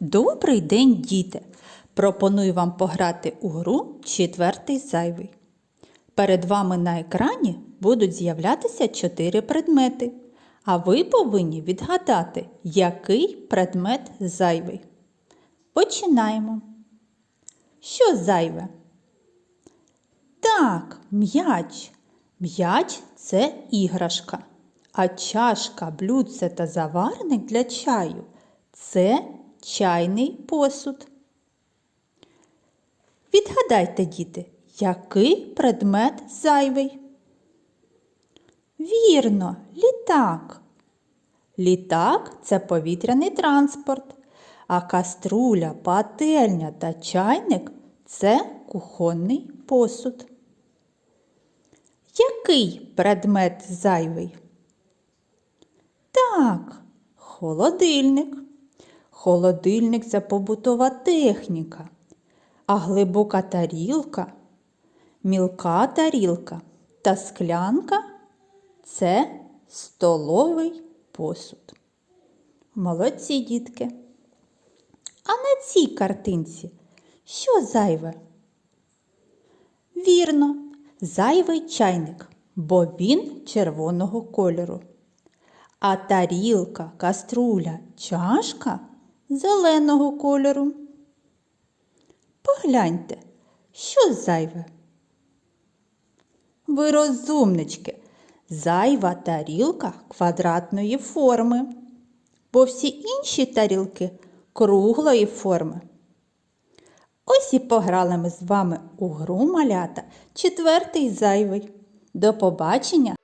Добрий день, діти! Пропоную вам пограти у гру четвертий зайвий. Перед вами на екрані будуть з'являтися чотири предмети, а ви повинні відгадати, який предмет зайвий. Починаємо. Що зайве? Так, м'яч. М'яч це іграшка. А чашка, блюдце та заварник для чаю це чайний посуд. Відгадайте, діти, який предмет зайвий? Вірно, літак. Літак це повітряний транспорт, а каструля, пательня та чайник це кухонний посуд. Який предмет зайвий? Так, холодильник. Холодильник це побутова техніка, а глибока тарілка, мілка тарілка та склянка це столовий посуд. Молодці дітки. А на цій картинці що зайве? Вірно, зайвий чайник, бо він червоного кольору. А тарілка, каструля, чашка зеленого кольору. Погляньте, що зайве? Ви розумнички, зайва тарілка квадратної форми, бо всі інші тарілки круглої форми. Ось і пограли ми з вами у гру малята четвертий зайвий. До побачення!